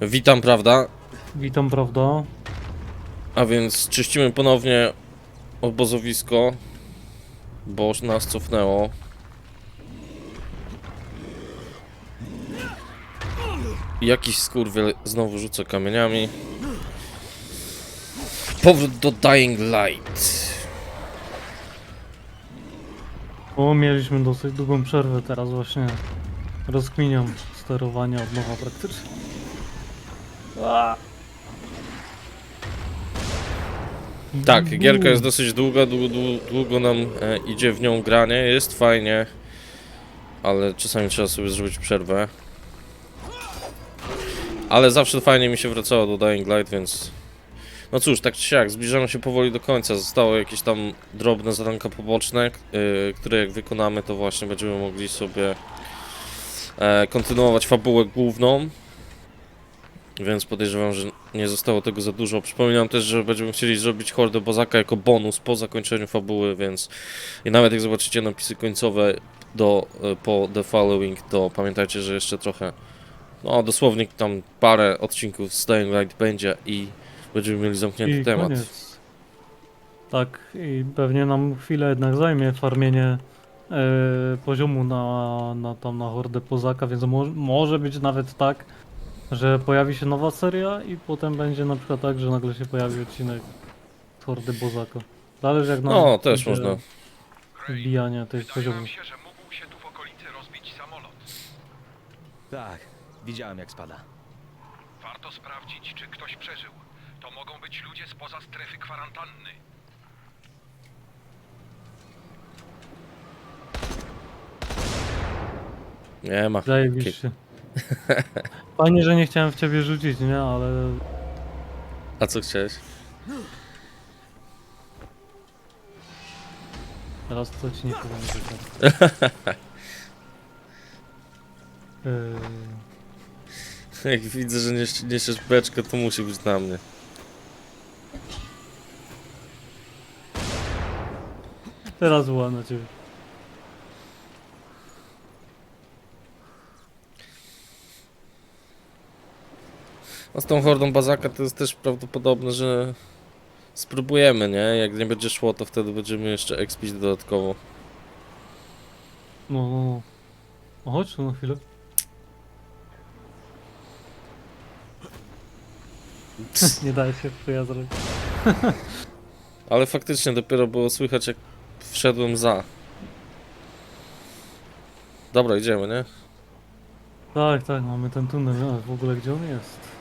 Witam, prawda? Witam, prawda? A więc czyścimy ponownie obozowisko, bo nas cofnęło. Jakiś skurwiel znowu rzuca kamieniami. Powrót do Dying Light. O, mieliśmy dosyć długą przerwę, teraz właśnie rozkminiam sterowanie od nowa praktycznie. Tak, gierka jest dosyć długa, długo, długo, nam e, idzie w nią granie, jest fajnie, ale czasami trzeba sobie zrobić przerwę. Ale zawsze fajnie mi się wracało do Dying Light, więc... No cóż, tak czy siak, zbliżamy się powoli do końca. Zostały jakieś tam drobne zadanka poboczne, y, które jak wykonamy, to właśnie będziemy mogli sobie e, kontynuować fabułę główną. Więc podejrzewam, że nie zostało tego za dużo. Przypominam też, że będziemy chcieli zrobić Hordę Bozaka jako bonus po zakończeniu fabuły, więc i nawet jak zobaczycie napisy końcowe do, e, po The Following, to pamiętajcie, że jeszcze trochę, no dosłownie tam parę odcinków z Dying Light będzie i będziemy mieli zamknięty I temat. koniec. Tak, i pewnie nam chwilę jednak zajmie farmienie e, poziomu na, na, tam na hordę pozaka, więc mo może być nawet tak, że pojawi się nowa seria i potem będzie na przykład tak, że nagle się pojawi odcinek hordy bozaka. Zależy jak nam No, też można. wbijanie tych Wydaje poziomów. nam się, że mógł się tu w okolicy rozbić samolot. Tak, widziałem jak spada. Warto sprawdzić, czy ktoś przeżył. To mogą być ludzie spoza strefy kwarantanny. Nie ma. Zajebiście. Fajnie, że nie chciałem w ciebie rzucić, nie? Ale A co chciałeś? teraz to ci nie powiem. Yy, Jak widzę, że nies niesiesz beczkę, to musi być na mnie. teraz była na ciebie. No z tą hordą bazaka to jest też prawdopodobne, że spróbujemy, nie? Jak nie będzie szło, to wtedy będziemy jeszcze expić dodatkowo. No, no, no. O, chodź tu na chwilę. nie daje się chuja zrobić. Ale faktycznie dopiero było słychać jak wszedłem za. Dobra, idziemy, nie? Tak, tak, mamy ten tunel, a w ogóle gdzie on jest?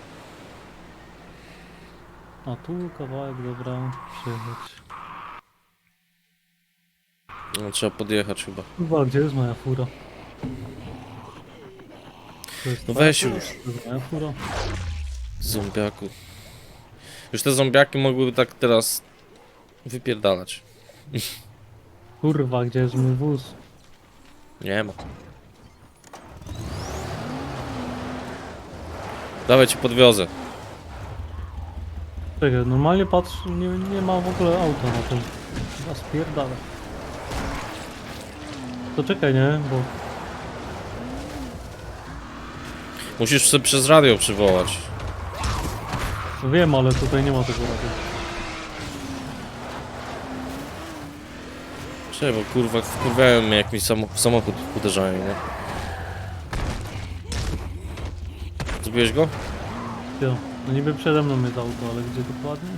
A tu kawałek, dobra, przyjechać. No, trzeba podjechać chyba. Chyba, gdzie jest moja fura? To jest No weź fura? już. To jest moja fura. Zombiaku. Już te zombiaki mogłyby tak teraz wypierdalać. Kurwa, gdzie jest mój wóz? Nie ma. Dawaj ci podwiozę. Czekaj, normalnie patrz, nie, nie ma w ogóle auta na tym. Chyba spierdala. To czekaj, nie? Bo Musisz sobie przez radio przywołać. wiem, ale tutaj nie ma tego radia. Czekaj, bo kurwa wkurwiają mnie jak mi samo, w samochód uderzają, nie? Zbiłeś go? Jo, no niby przede mną jest auto, ale gdzie dokładnie?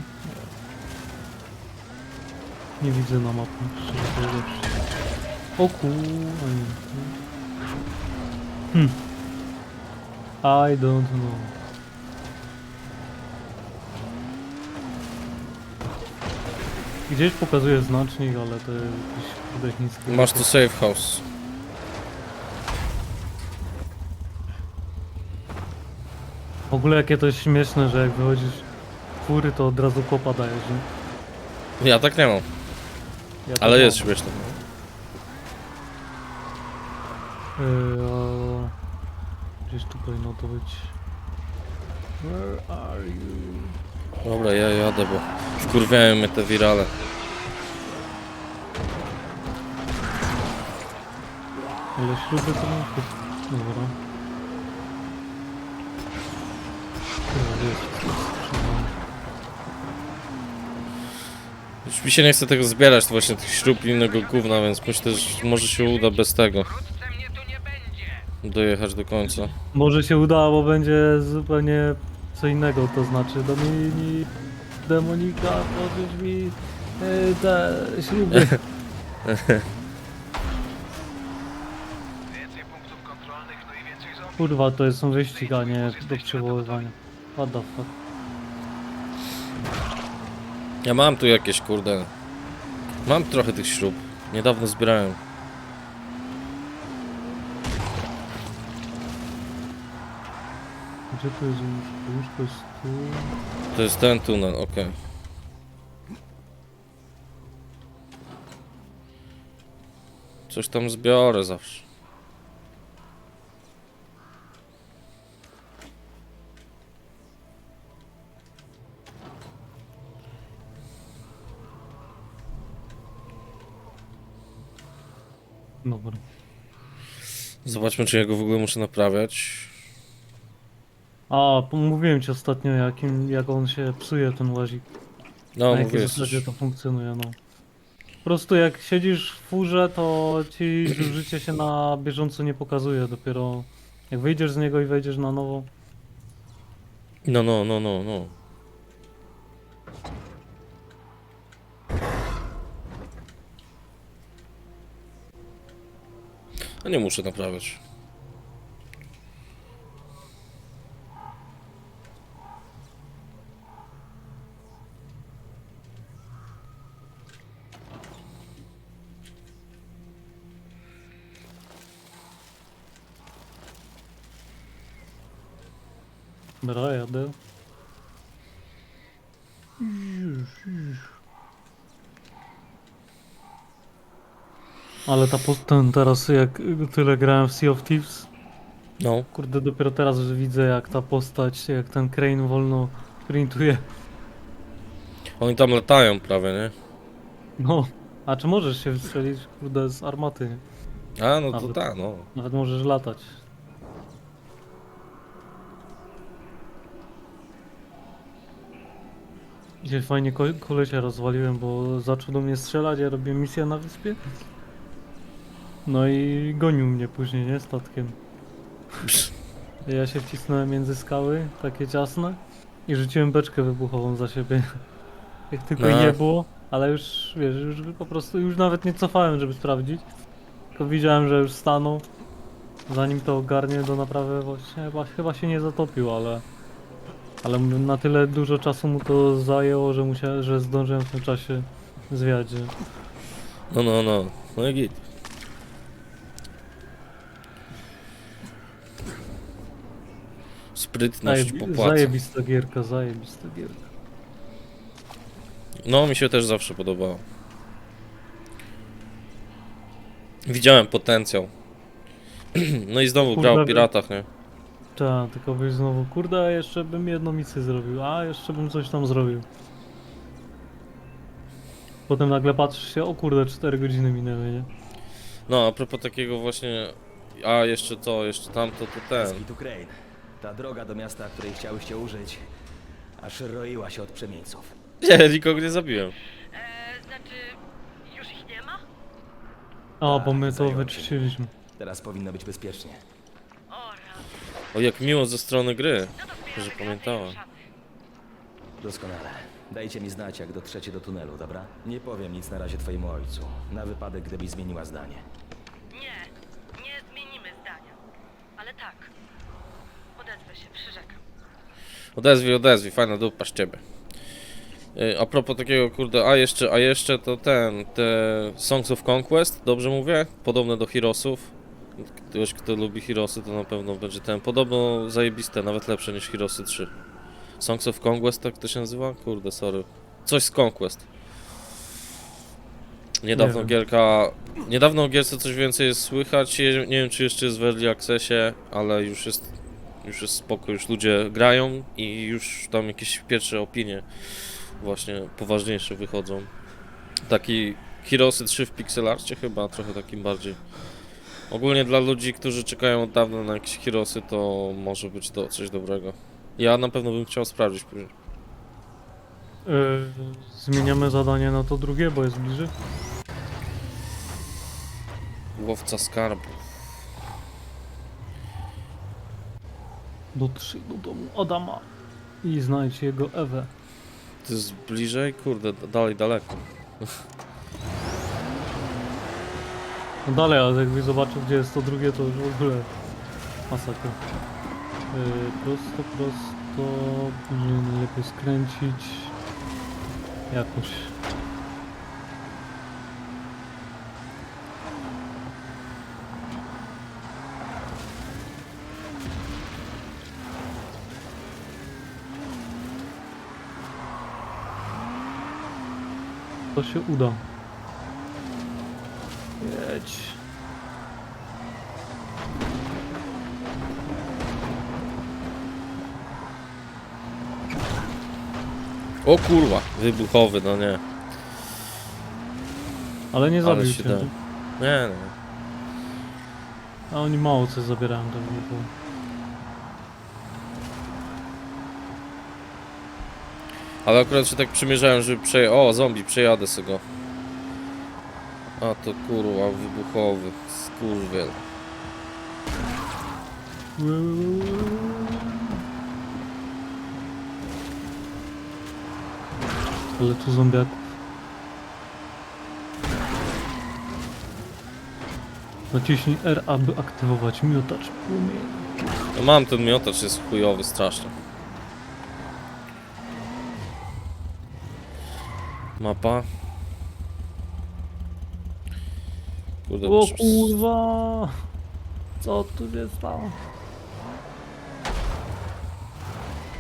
Nie widzę na mapie, szczerze. O kurwa. Hmm. I don't know. Gdzieś pokazuje znacznik, ale to jest jakiś kurde. Masz tu safe house. W ogóle jakie to jest śmieszne, że jak wychodzisz z fury, to od razu kopa dajesz, nie? Ja tak nie mam, Ja tak ale mam. jest śmieszne. Yy, a... Gdzieś tu powinno to być. Where are you? Dobra, ja jadę, bo wkurwiają mnie te wirale. Ile śruby to ma? Dobra. gdzie jest skrzynia. Już mi się nie chce tego zbierać, właśnie tych śrub i innego gówna, więc myślę, że może się uda bez tego dojechać do końca. Może się uda, bo będzie zupełnie co innego, to znaczy Domini, Demonika, pożycz mi e, te śruby. Więcej punktów kontrolnych, no. Kurwa, to są wyścig, a nie do przywoływania. What the fuck. Ja mam tu jakieś, kurde. Mam trochę tych śrub. Niedawno zbierałem. Gdzie to jest łóżko? Łóżko jest tu. To jest ten tunel, okej. Coś tam zbiorę zawsze. Dobra. Zobaczmy, czy ja go w ogóle muszę naprawiać. A, mówiłem ci ostatnio, jakim, jak on się psuje, ten łazik. No, Na jakiej mówię, zasadzie to funkcjonuje, no. Po prostu jak siedzisz w furze, to ci życie się na bieżąco nie pokazuje. Dopiero jak wyjdziesz z niego i wejdziesz na nowo. No, no, no, no, no. A nie muszę naprawiać. Dobra, jadę. Ale ta ten teraz jak tyle grałem w Sea of Thieves, No. kurde dopiero teraz widzę jak ta postać, jak ten Crane wolno sprintuje. Oni tam latają prawie, nie? No, a czy możesz się wystrzelić kurde z armaty? A, no to Nawet- tak, no. Nawet możesz latać. Dzisiaj fajnie ko kolesia rozwaliłem, bo zaczął do mnie strzelać, ja robię misję na wyspie. No i gonił mnie później, nie? Statkiem. Ja się wcisnąłem między skały, takie ciasne, i rzuciłem beczkę wybuchową za siebie. Jak tylko No. nie było, ale już, wiesz, już po prostu, już nawet nie cofałem, żeby sprawdzić. Tylko widziałem, że już stanął. Zanim to ogarnie do naprawy właśnie chyba, chyba się nie zatopił, ale ale na tyle dużo czasu mu to zajęło, że musiał, że zdążyłem w tym czasie zwiać. No, no, no. No i git. Sprytność Zajebi- popłaca. zajebista gierka, zajebista gierka. No, mi się też zawsze podobało. Widziałem potencjał. No i znowu Kurde, grał w piratach, nie? Tak, tylko byś znowu, kurde, a jeszcze bym jedną misję zrobił, a jeszcze bym coś tam zrobił. Potem nagle patrzysz się, o kurde, 4 godziny minęły, nie? No, a propos takiego właśnie. A jeszcze to, jeszcze tamto, to ten. Ta droga do miasta, której chciałyście użyć, aż roiła się od przemieńców. Nie, nikogo nie zabiłem. E, znaczy, już ich nie ma? A, Tak, bo my to wyczyściliśmy. Teraz powinno być bezpiecznie. O. O, jak miło ze strony gry. No to Że zbieramy pamiętała. i. Doskonale. Dajcie mi znać, jak dotrzecie do tunelu, dobra? Nie powiem nic na razie twojemu ojcu, na wypadek, gdybyś zmieniła zdanie. Nie, nie zmienimy zdania. Ale tak, odezwę się, przyrzekam. Odezwij, odezwij, fajna dupa z ciebie. Y, A propos takiego, kurde, a jeszcze, a jeszcze to ten, te Songs of Conquest, dobrze mówię? Podobne do Heroesów. Ktoś, kto lubi Heroesy, to na pewno będzie ten. Podobno zajebiste, nawet lepsze niż Heroesy 3. Songs of Conquest, tak to się nazywa? Kurde, sorry. Coś z Conquest. Niedawno wiem. gierka... Niedawno o gierce coś więcej jest słychać, je- nie wiem czy jeszcze jest w Early Accessie, ale już jest już jest spoko, już ludzie grają i już tam jakieś pierwsze opinie właśnie poważniejsze wychodzą. Taki Heroesy 3 w pixelarcie chyba, trochę takim bardziej. Ogólnie dla ludzi, którzy czekają od dawna na jakieś Heroesy, to może być to coś dobrego. Ja na pewno bym chciał sprawdzić później. Yy, zmieniamy zadanie na to drugie, bo jest bliżej. Łowca skarbu. Dotrzyj do domu Adama i znajdź jego Ewę. To jest bliżej? Kurde, dalej daleko. No dalej, ale jakbyś zobaczył gdzie jest to drugie, to już w ogóle masakra. Yy, prosto, prosto, później najlepiej skręcić. Jakoś. To się uda. Jedź. O kurwa, wybuchowy, no nie. Ale nie Ale zabił się cię. da. Nie, no. A oni mało coś zabierają tak było. Ale akurat się tak przymierzałem, żeby przeje... O, zombie, przejadę sobie go. A to kurwa, wybuchowy. Skurwiel. Ale tu zombiaków. Naciśnij R, aby aktywować miotacz płomieni. No mam ten miotacz, jest chujowy strasznie. Mapa. Kurde, O muszę- kurwa! Co tu się stało?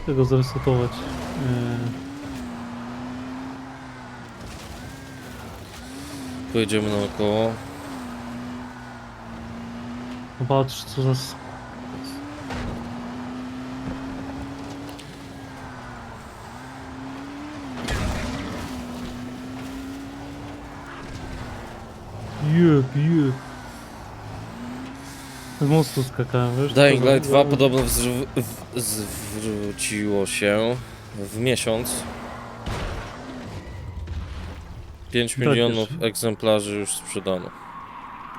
Tego zresetować. Eee, Pojedziemy naokoło. Patrz co za... s- Jeb, jeb. Z mostu skakałem, wiesz? Dying Light 2 podobno w- zwróciło się w miesiąc. 5 Tak milionów jest. egzemplarzy już sprzedano.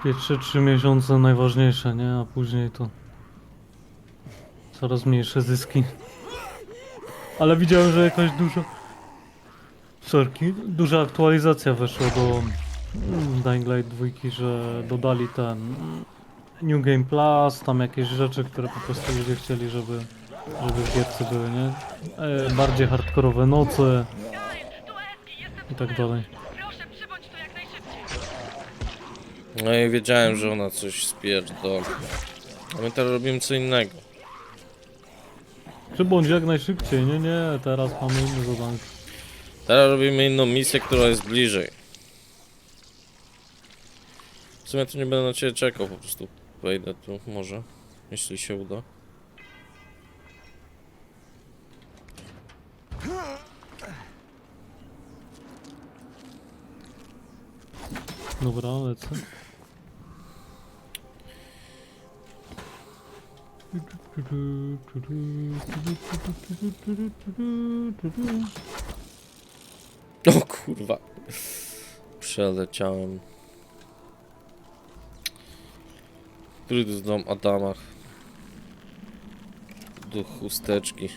Pierwsze trzy miesiące najważniejsze, nie? A później to coraz mniejsze zyski. Ale widziałem, że jakaś duża... Sorki, duża aktualizacja weszła do Dying Light 2, że dodali ten New Game Plus, tam jakieś rzeczy, które po prostu ludzie chcieli, żeby, żeby w gierce były, nie? E, bardziej hardkorowe noce i tak dalej. Proszę przybądź tu jak najszybciej. No i wiedziałem, że ona coś spierdoli. A my teraz robimy co innego. Przybądź jak najszybciej, nie, nie, teraz mamy inne zadanki. Teraz robimy inną misję, która jest bliżej. Sumie to nie będę na ciebie czekał, po prostu wejdę tu, może, jeśli się uda. Dobra, lecę. O kurwa. Przeleciałem. Który to dom Adamach? Do chusteczki.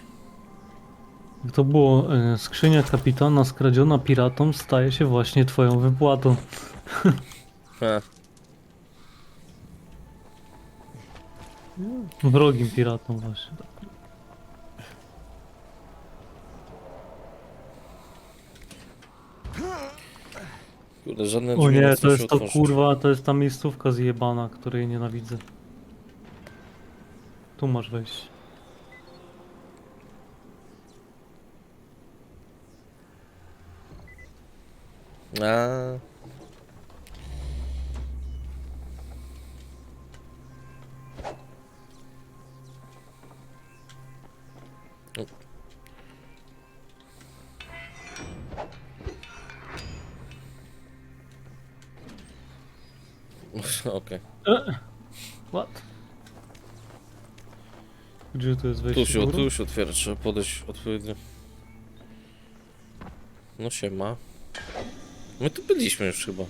To było? e, Skrzynia kapitana skradziona piratom staje się właśnie twoją wypłatą. Ha. Wrogim piratom właśnie. Kurde, żadne O drzwi nie, to jest to kurwa, to jest ta miejscówka zjebana, której nienawidzę. Tu masz wejść. A. Okej. What? Gdzie tu jest wejście? Tu się, tu się otwiera, trzeba podejść odpowiednio. No się ma. My tu byliśmy już chyba.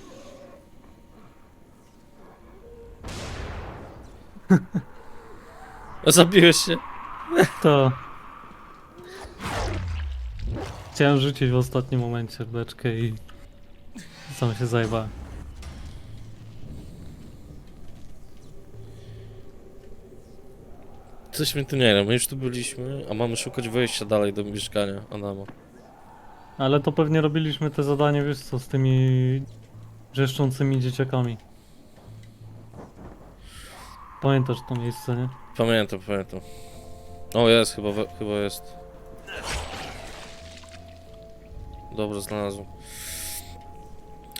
A zabiłeś się? To. Chciałem rzucić w ostatnim momencie beczkę i sam się zajebałem. Coś mi tu nie wiem, my już tu byliśmy, a mamy szukać wejścia dalej do mieszkania Adama. Ale to pewnie robiliśmy te zadanie, wiesz co, z tymi wrzeszczącymi dzieciakami. Pamiętasz to miejsce, nie? Pamiętam, pamiętam. O, jest, chyba, we, chyba jest. Dobra, znalazłem.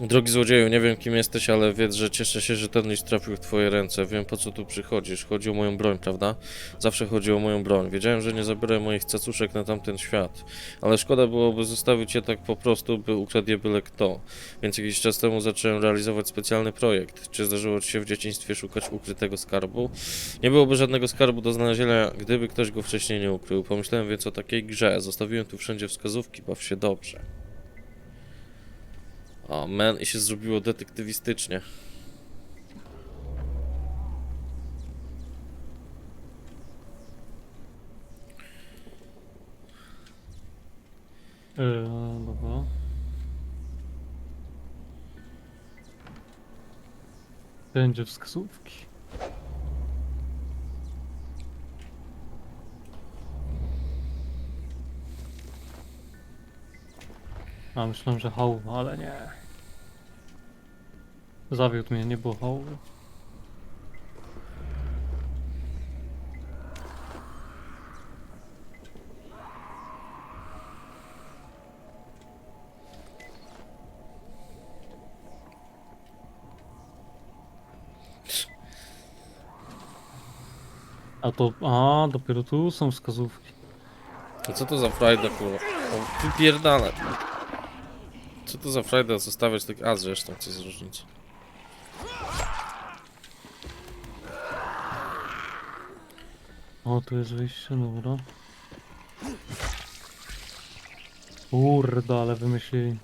Drogi złodzieju, nie wiem kim jesteś, ale wiedz, że cieszę się, że ten list trafił w twoje ręce. Wiem po co tu przychodzisz. Chodzi o moją broń, prawda? Zawsze chodzi o moją broń. Wiedziałem, że nie zabiorę moich cacuszek na tamten świat. Ale szkoda byłoby zostawić je tak po prostu, by ukradł je byle kto. Więc jakiś czas temu zacząłem realizować specjalny projekt. Czy zdarzyło ci się w dzieciństwie szukać ukrytego skarbu? Nie byłoby żadnego skarbu do znalezienia, gdyby ktoś go wcześniej nie ukrył. Pomyślałem więc o takiej grze. Zostawiłem tu wszędzie wskazówki, baw się dobrze. O, man, i się zrobiło detektywistycznie. Yy, dobra. Będzie wskazówki. A myślałem, że hałwa, ale nie. Zawiódł mnie, nie było hałwy. A to, a dopiero tu są wskazówki. A co to za frajda, kurwa? O, wypierdalę. Co to za frajda zostawiać tak... A, zresztą, co jest różnica. O, tu jest wyjście, dobra. Kurde, ale wymyślili.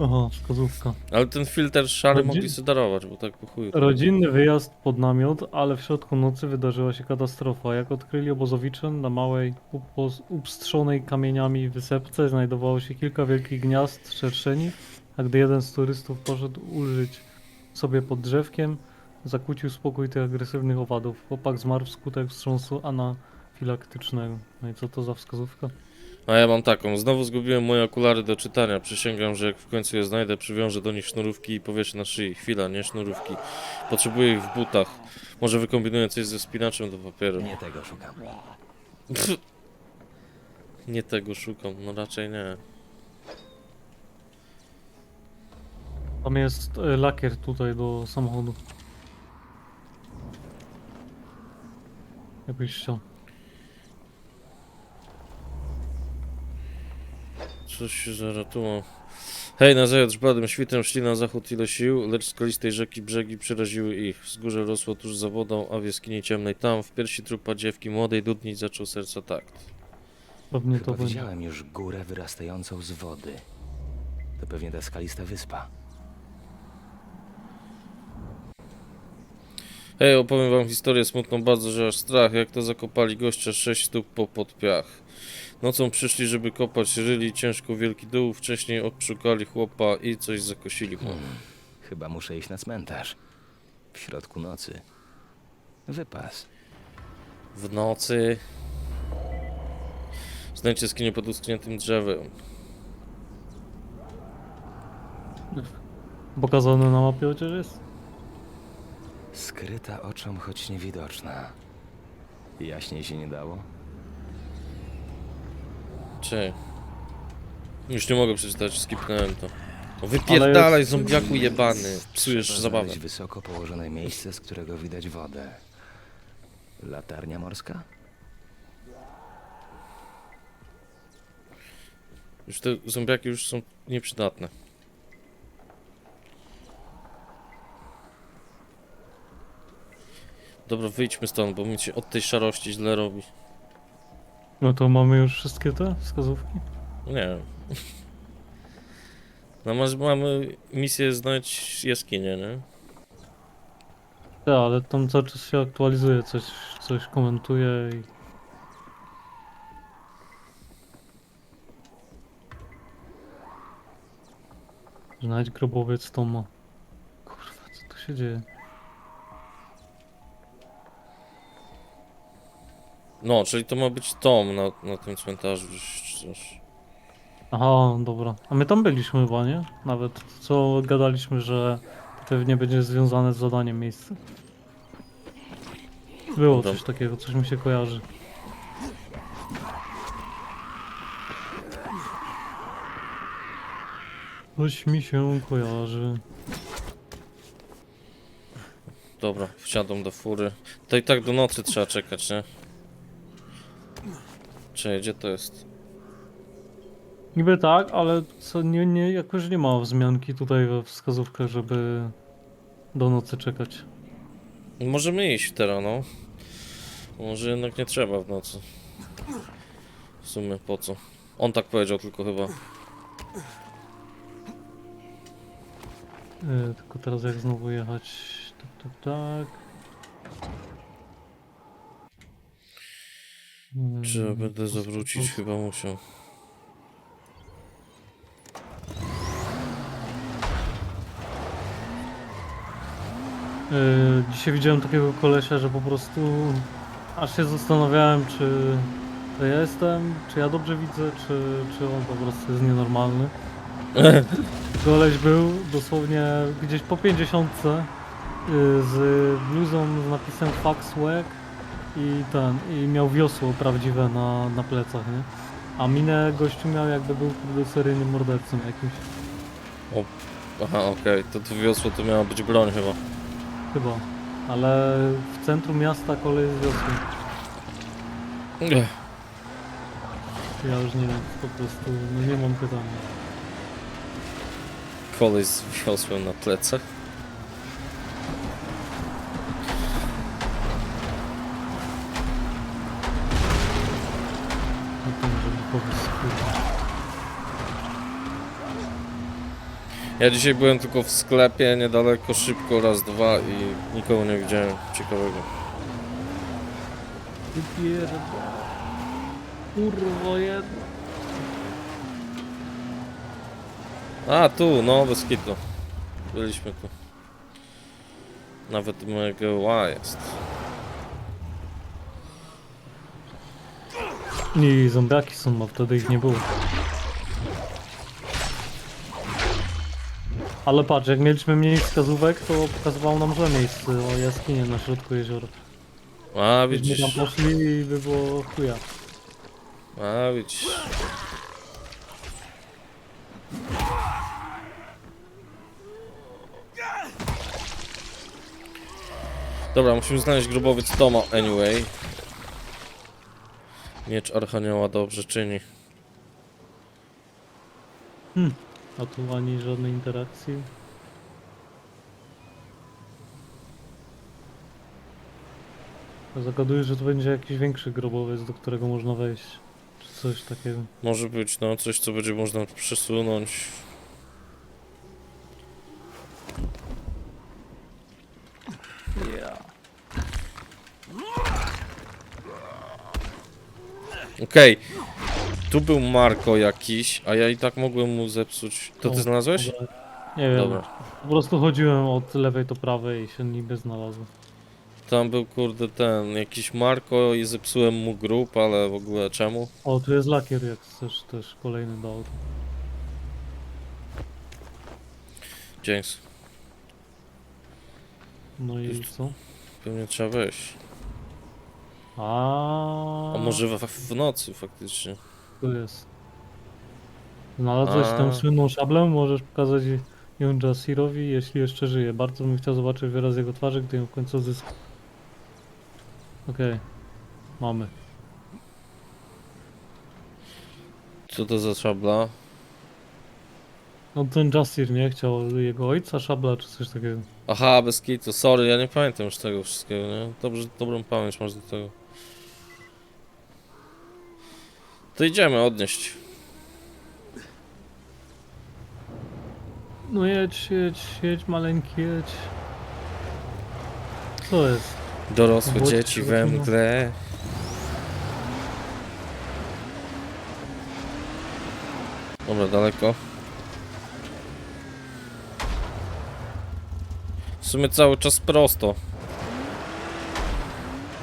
Aha, wskazówka. Ale ten filtr szary Rodzi- mogli sobie darować, bo tak po chuju. Rodzinny wyjazd pod namiot, ale w środku nocy wydarzyła się katastrofa. Jak odkryli obozowicze, na małej, upstrzonej kamieniami wysepce znajdowało się kilka wielkich gniazd szerszeni, a gdy jeden z turystów poszedł ulżyć sobie pod drzewkiem, zakłócił spokój tych agresywnych owadów. Chłopak zmarł wskutek wstrząsu anafilaktycznego. No i co to za wskazówka? A ja mam taką. Znowu zgubiłem moje okulary do czytania. Przysięgam, że jak w końcu je znajdę, przywiążę do nich sznurówki i powieszę na szyi. Chwila, nie sznurówki. Potrzebuję ich w butach. Może wykombinuję coś ze spinaczem do papieru. Nie tego szukam. Pff. Nie tego szukam, no raczej nie. Tam jest e, lakier tutaj do samochodu. Jakbyś chciał. Coś się zaratuło. Hej, na zewnątrz bladym świtem szli na zachód ile sił, lecz skalistej rzeki brzegi przeraziły ich. Wzgórze rosło tuż za wodą, a w jaskini ciemnej tam, w piersi trupa dziewki młodej dudnić zaczął serca takt. Pewnie to Chyba będzie. widziałem już górę wyrastającą z wody. To pewnie ta skalista wyspa. Hej, opowiem wam historię smutną bardzo, że aż strach, jak to zakopali gościa sześć stóp po pod piach. Nocą przyszli, żeby kopać, ryli ciężko wielki dół, wcześniej odszukali chłopa i coś zakosili mu. Hmm. Chyba muszę iść na cmentarz. W środku nocy. Wypas. W nocy... Znajdźcie jaskinię pod uschniętym drzewem. Pokazane na mapie chociaż jest? Skryta oczom, choć niewidoczna. Jaśniej się nie dało? Czy... Już nie mogę przeczytać, skipnąłem to. No wypierdalaj, zombiaku jebany. Psujesz Trzeba zabawę. znaleźć wysoko położone miejsce, z którego widać wodę. Latarnia morska? Już te zombiaki już są nieprzydatne. Dobra, wyjdźmy stąd, bo mi się od tej szarości źle robi. No to mamy już wszystkie te wskazówki? Nie. No masz, mamy misję znaleźć jaskinię, nie? Tak, ale tam cały czas się aktualizuje, coś, coś komentuje i... Znajdź grobowiec Toma. Kurwa, co tu się dzieje? No, czyli to ma być Tom na, na tym cmentarzu czy coś. Aha, dobra. A my tam byliśmy chyba, nie? Nawet co gadaliśmy, że pewnie będzie związane z zadaniem miejsce. Było Dobra. coś takiego, coś mi się kojarzy. Coś mi się kojarzy. Dobra, wsiadam do fury. To i tak do nocy trzeba czekać, nie? Czy gdzie to jest? Niby tak, ale co nie, nie, jakoś nie ma wzmianki tutaj we wskazówkach, żeby do nocy czekać. Możemy iść teraz, no. Może jednak nie trzeba w nocy. W sumie po co? On tak powiedział tylko chyba. E, tylko teraz jak znowu jechać? Tak, tak, tak. Czy Mm, będę zawrócić? Chyba musiał. E, Dzisiaj widziałem takiego kolesia, że po prostu aż się zastanawiałem, czy to ja jestem, czy ja dobrze widzę, czy, czy on po prostu jest nienormalny. Koleś był dosłownie gdzieś po 50 y, z bluzą z napisem Fax Wack i ten, i miał wiosło prawdziwe na, na plecach, nie? A minę gościu miał jakby był kurde seryjnym mordercą jakimś, Aha, okej, to to wiosło to miała być broń chyba. chyba. Ale w centrum miasta kolej z wiosłem. Ech, Ja już nie wiem, po prostu no nie mam pytania. Kolej z wiosłem na plecach. Ja dzisiaj byłem tylko w sklepie, niedaleko, szybko, raz, dwa i nikogo nie widziałem ciekawego. Ty pierdol. Kurwo jedno. A, tu, no, bez kitu. Byliśmy tu. Nawet mgła jest. I zombiaki są, a wtedy ich nie było. Ale patrz, jak mieliśmy mniej wskazówek, to pokazywało nam złe miejsce o jaskinie na środku jeziora. A, Gdybyśmy widzisz. tam poszli i by było chuja. A, widzisz. Dobra, musimy znaleźć grobowiec Toma anyway. Miecz Archanioła dobrze czyni. A tu ani żadnej interakcji. Zagaduję, że to będzie jakiś większy grobowiec, do którego można wejść. Czy coś takiego. Może być, no, coś co będzie można przesunąć. Okej. Tu był Marko jakiś, a ja i tak mogłem mu zepsuć. To ty znalazłeś? Nie wiem. Dobra. Po prostu chodziłem od lewej do prawej i się niby znalazłem. Tam był kurde ten, jakiś Marko i zepsułem mu grób, ale w ogóle czemu? O, tu jest lakier, jak chcesz też kolejny do auta. Dzięki. No i Jest- co? Pewnie trzeba wejść. A, A może w, w nocy faktycznie. Tu jest. Znalazłeś A. tę słynną szablę, możesz pokazać ją Jasirowi, jeśli jeszcze żyje. Bardzo bym chciał zobaczyć wyraz jego twarzy, gdy ją w końcu odzyska. Okej. Mamy. Co to za szabla? No ten Justin nie chciał jego ojca szabla czy coś takiego. Aha, bez kitu, sorry, ja nie pamiętam już tego wszystkiego, nie? Dobrze, dobrą pamięć masz do tego. To idziemy odnieść. No jedź, jedź, jedź maleńki, jedź. Co jest? Dorosłe Wódź, dzieci we wódź, no. mgle. Dobra, daleko. W sumie cały czas prosto.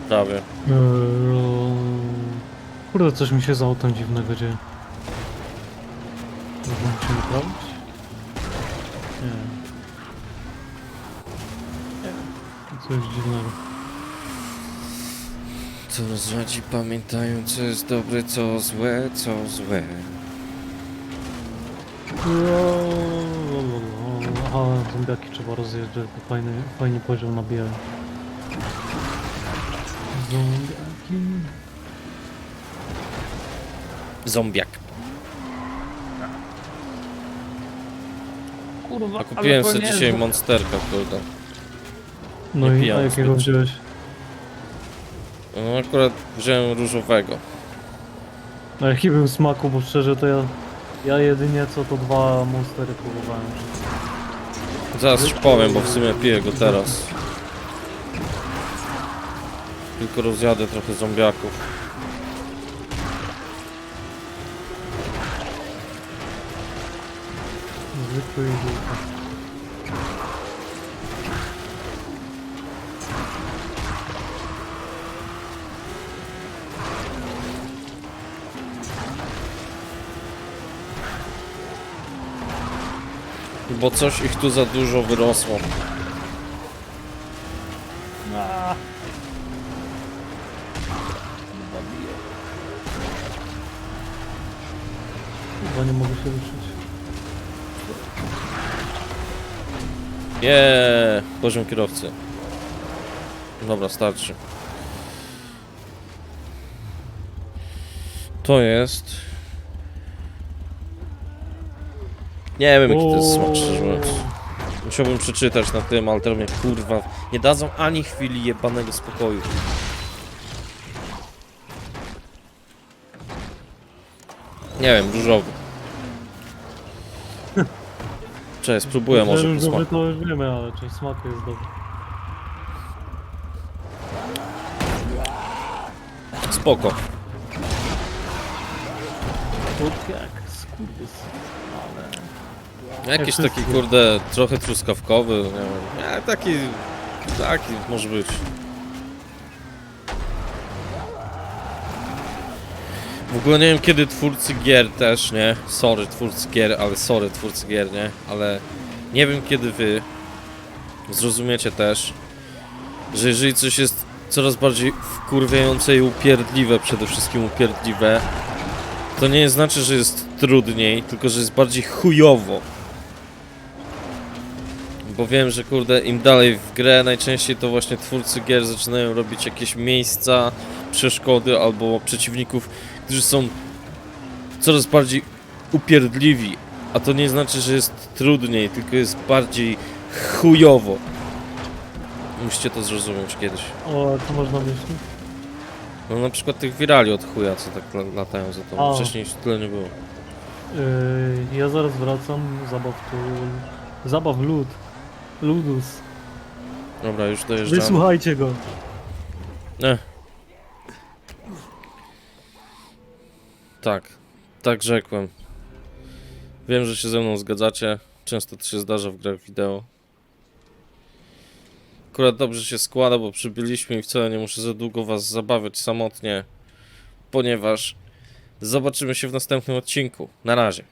Prawie. Eee, Kurde, coś mi się za autem dziwnego dzieje. Można się naprawić? Nie. Nie. Coś dziwnego. Coraz rzadziej pamiętają, co jest dobre, co złe, co złe. Aha, zombiaki trzeba rozjeżdżać, to fajny, fajnie poziom nabijają. Zombiaki... Zombiak. Kurwa, A kupiłem sobie dzisiaj monsterka, kurde. No nie i a pijałem jakiego zbyt. wziąłeś? No akurat wziąłem różowego. No jaki był smaku, bo szczerze to ja... Ja jedynie co to dwa monstery próbowałem. Zaraz ci powiem, bo w sumie piję go teraz. Tylko rozjadę trochę zombiaków. Zwykły i żółty. Bo coś ich tu za dużo wyrosło. Chyba nie mogę się ruszyć. Nie, poziom kierowcy. Dobra, starczy. To jest. Nie wiem jaki to jest smak, mówiąc. Musiałbym przeczytać na tym, ale teraz mnie kurwa nie dadzą ani chwili jebanego spokoju. Nie wiem, różowy. Cześć, spróbuję Że może różowy smaku. to już wiemy, ale czy smak jest dobry. Spoko. Słodki jak skurwys. Ale... Jakiś Jak taki kurde, trochę truskawkowy, nie wiem. Taki, taki może być. W ogóle nie wiem kiedy twórcy gier też, nie? Sorry twórcy gier, ale sorry twórcy gier, nie? Ale nie wiem kiedy wy zrozumiecie też, że jeżeli coś jest coraz bardziej wkurwiające i upierdliwe, przede wszystkim upierdliwe, to nie znaczy, że jest trudniej, tylko że jest bardziej chujowo. Bo wiem, że kurde, im dalej w grę, najczęściej to właśnie twórcy gier zaczynają robić jakieś miejsca, przeszkody albo przeciwników, którzy są coraz bardziej upierdliwi. A to nie znaczy, że jest trudniej, tylko jest bardziej chujowo. Musicie to zrozumieć kiedyś. O, co można myśleć? No na przykład tych wirali od chuja, co tak la- latają za to. A. Wcześniej tyle nie było. Yy, ja zaraz wracam, zabaw tu... Zabaw lud. Ludus. Dobra, już dojeżdżam. Wysłuchajcie go. Nie. Tak, tak rzekłem. Wiem, że się ze mną zgadzacie. Często to się zdarza w grach wideo. Akurat dobrze się składa, bo przybyliśmy i wcale nie muszę za długo was zabawiać samotnie, ponieważ zobaczymy się w następnym odcinku. Na razie.